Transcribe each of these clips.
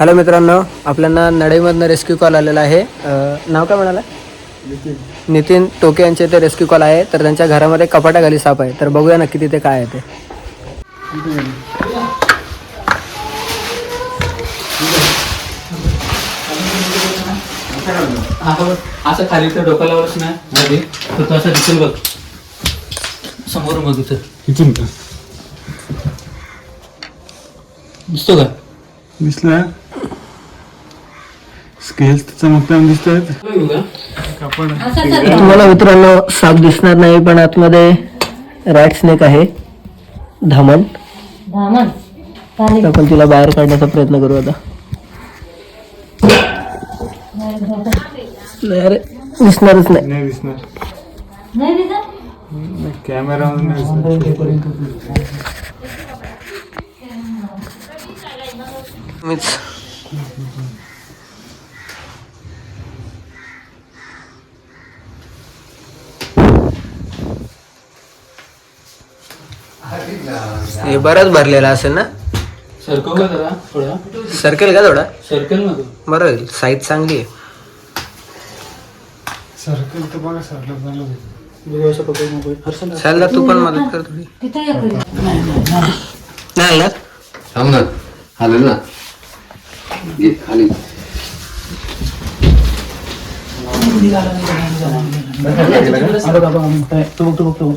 Hello मित्रांनो आपल्याला नडईमधनं rescue call आलेला आहे. अ, नाव काय म्हणाला? नितीन. टोके यांचे ते रेस्क्यू कॉल आहे. तर त्यांच्या घरामध्ये कपाटाखाली साप आहे. तर बघूया नक्की तिथे काय आहे ते. असं खाली तर डोकं लावलंच ना मध्ये. तर तो असं दिसेल बघ. समोर बघ इथं. दिसतो का? दिसलं. स्केल्स चमकता दिसतात बघू का कापड तुम्हाला मित्रांनो साप दिसणार नाही पण आतमध्ये रॅट स्नेक आहे. धामण. आपण तिला बाहेर काढण्याचा प्रयत्न करू आता. नाही अरे दिसणारच नाही. नाही दिसणार. नाही दिसत? कॅमेरा मीच हे बरंच भरलेला असेल ना? सरकव का जरा थोडा सर्केल का थोडा? सर्कल तू बरं होईल. साईज चांगली आहे. सर्कल तर बघा सरकल चांगलं पकड हर्षल तू पण मदत कर थोडी. नाही ना थांब ना. खाली ना. घे खाली तू बघ तू बघ तू बघ.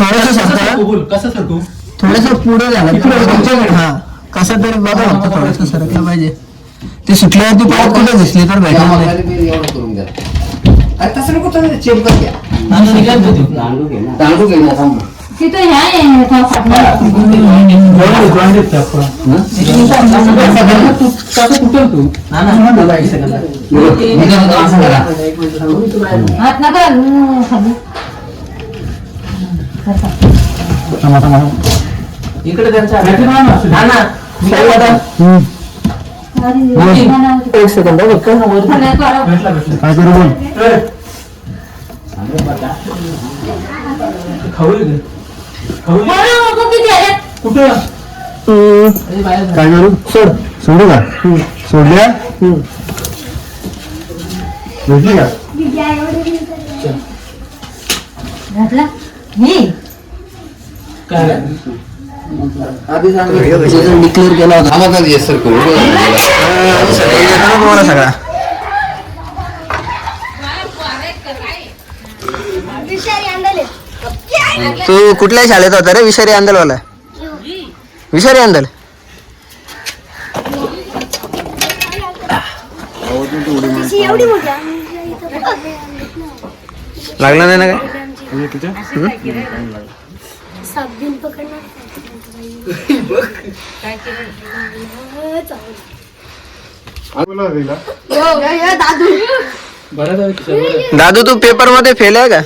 थोडस कसं पुढे झालं हा कसं तरी बघा थोडस सरकलं पाहिजे? ती सुटल्यावरती परत कुठे दिसली तर भेटणार तू थांब. तिथे ह्या तो. तू कुठं तू हात नका. थांबा, थांबा. इकडे. एक सेकंद काय करू बोल? कुठं. काय करू? सोड. सोडू का? सोडल्या? भेटली का? घातला? मी? डिक्लेअर केला होता. सगळा तू कुठल्या शाळेत होता रे? विषारी आंदलवाला विषारी आंदल एवढी मोठी लागला नाही ना काय? हे? साप बिन पकडणार. तिला. दादू. तू पेपरमध्ये फेल आहे का.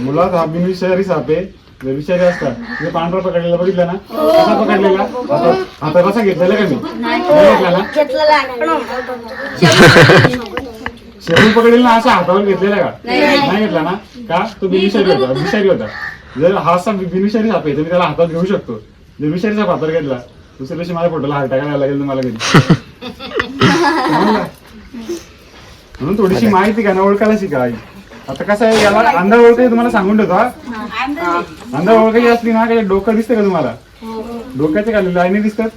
मुलात हा बिनविषारी साप विषारी असतात म्हणजे पांढरा पकडलेला बघितला ना? कसा पकडलेला? आता आता कसा घेतलेला का मी? नाही शेपूट पकडेल ना असा हातावर घेतलेला का? नाही घेतला ना? का? तो बिनविषारी होता विषारी होता. जर हा असा बिनविषारी साप आहे तर मी त्याला हातात घेऊ शकतो. जर विषारी साप हातात घेतला. दुसऱ्या दिवशी माझ्या फोटोला हात टाकायला लागेल तुम्हाला समजलं? म्हणून थोडीशी माहिती घ्या ना ओळखायला शिका. आता कसं आहे याला अंधा ओळखाय तुम्हाला सांगून ठेवतो हा. अंधा ओळखायची असली ना काही डोकं दिसतं का तुम्हाला? डोक्याच्या खाली लाईनी दिसतात?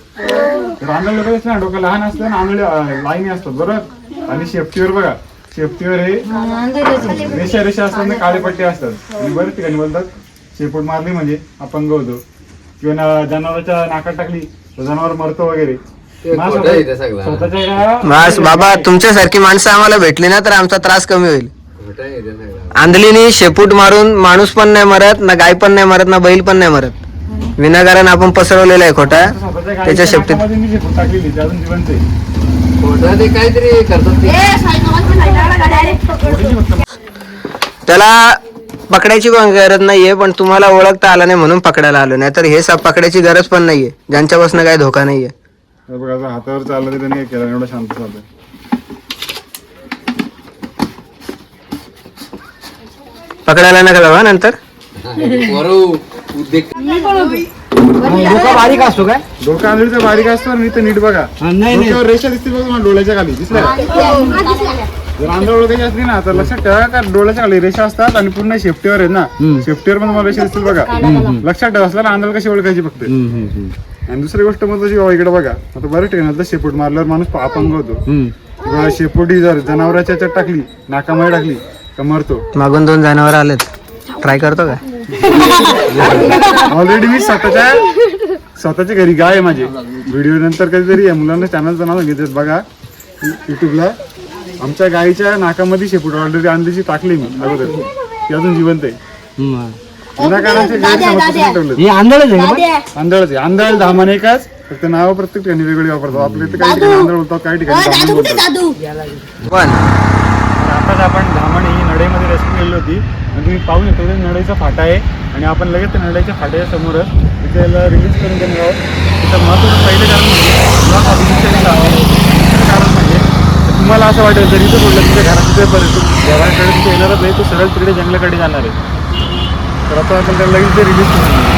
तर अंधा लोक ना डोकं लहान असतं ना आंधळे लाईनी असतात बरोबर? आणि शेपटीवर बघा. शेपटीवर हे. रेषा रेषा असतात ना काळे पट्टे असतात. आणि बरेच ठिकाणी बोलतात शेपूट मारली म्हणजे अपंग होतो. किंवा ना- जनावराच्या नाकात टाकली तर जनावर मरतो वगैरे. बाबा तुमच्यासारखी माणसं आम्हाला भेटली ना तर आमचा त्रास कमी होईल. आंधलीनी शेपूट मारून माणूस पण नाही मरत ना गाय पण नाही मरत ना बैल पण नाही मरत. विनाकारण आपण पसरवलेला आहे खोटा. त्याच्या शेपटीत खोटं ते काहीतरी करतात त्याला पकडायची पण गरज नाहीये पण तुम्हाला ओळखता आला नाही म्हणून पकडायला आलो. नाही तर हे साप पकडायची गरज पण नाहीये. ज्यांच्यापासून काही धोका नाहीये. हे बघा असं हातावर चाललं ते त्याने काय केलं एवढं शांत चालतंय पकडायला नका जाऊ हा नंतर? धोका बारीक असतो काय? डोका आंधळीचा बारीक असतो आणि इथं नीट बघा. डोक्यावर रेषा दिसतील बघा तुम्हाला डोळ्याच्या खाली. दिसल्या? का? जर आंधळ ओळखायची असली ना तर लक्षात ठेवा का डोळ्याच्या खाली रेषा असतात आणि पूर्ण शेपटीवर आहेत ना. शेपटीवर पण तुम्हाला रेषा दिसतील बघा. लक्षात ठेवा असला ना आंधळ कशी ओळखायची फक्त? आणि दुसरी गोष्ट बाबा इकडे बघा. आता बरं ठिकाणी शेपूट मारल्यावर माणूस अपंग होतो. शेपुटी जर जनावराच्या याच्यात टाकली नाकामध्ये टाकली तर मरतो. मागून दोन जनावर आलेत. ट्राय करतो का? ऑलरेडी मी स्वतःच्या स्वतःच्या घरी गाय आहे माझी. व्हिडिओ नंतर कधीतरी या मुलांना चॅनलचं नाव घेतात बघा. युट्यूबला आमच्या गायीच्या नाकामध्ये शेपूट ऑलरेडी अंडीची टाकली मी अगोदर. ती अजून जिवंत आहे. विनाकारांच्या गैरसमज ठेवलं आंधळच आहे आंधळ धामान एकच फक्त नाव प्रत्येक ठिकाणी वेगळी वापरतो आपल्या इथे काही ठिकाणी आंधळ बोलतात काही ठिकाणी धामण बोलतात. दादू? पण तर आताच आपण धामण ही नळेमध्ये रेस्क्यू केली होती. आणि तुम्ही पाहू शकता इथे नळेचा फाटा आहे. आणि आपण लगेच त्या नळ्याच्या फाट्याच्या समोरच तिथे रिलीज करून देणार आहोत. त्याचं महत्त्वाचं पहिलं कारण म्हणजे तर तुम्हाला असं वाटेल जर इथं सोडलं तुमच्या घराचा पेपर आहे पर्यंत घराकडे तिथे येणारच नाही तो सरळ तिकडे जंगलाकडे जाणार आहे. तर आता आपण त्याला लगेच ते रिलीज करून